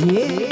Yeah.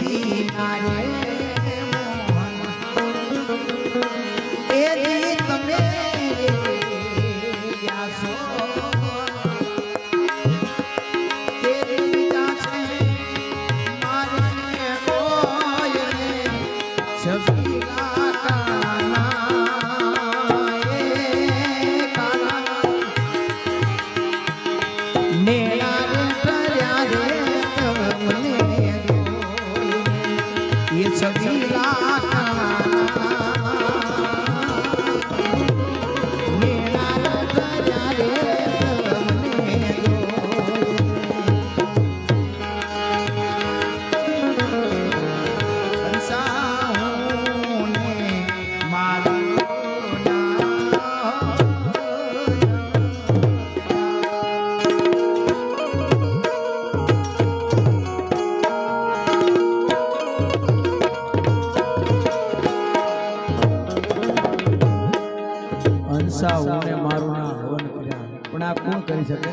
Hansa હું મારું ના હવન કર્યા. પણ આ કોણ કરી શકે?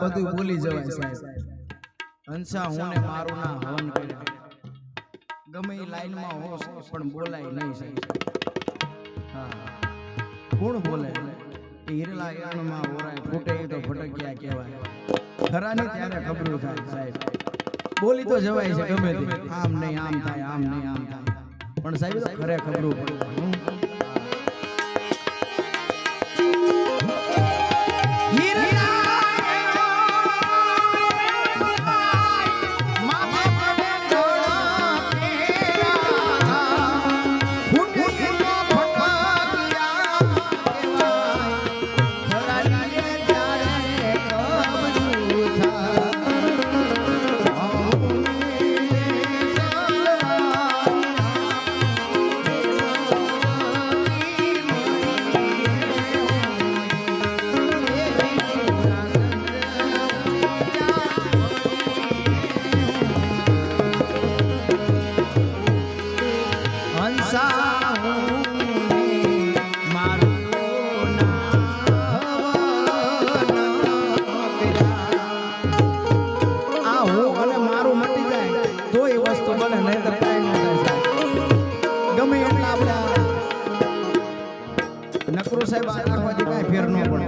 બધું ભૂલી જવાય સાહેબ. હંસા હું મારું ના હવન કર્યા. ગમે એ લાઈનમાં હોશ પણ બોલાય નહીં સાહેબ. કોણ બોલે? હિરલા યાણમાં ઓરાય ફૂટે તો ફટક્યા કહેવાય. ખરાની ત્યારે ખબરું થાય સાહેબ. બોલી તો જવાય છે ગમે તે. આમ નહીં, આમ થાય, આમ નહીં, આમ થાય. પણ સાહેબ ખરે ખબરું પડે. સાહેબ નાખવાથી કાંઈ ફેર ન પડે.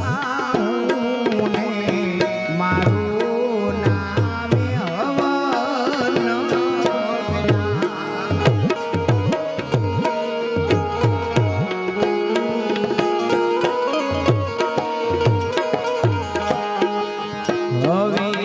હા હવે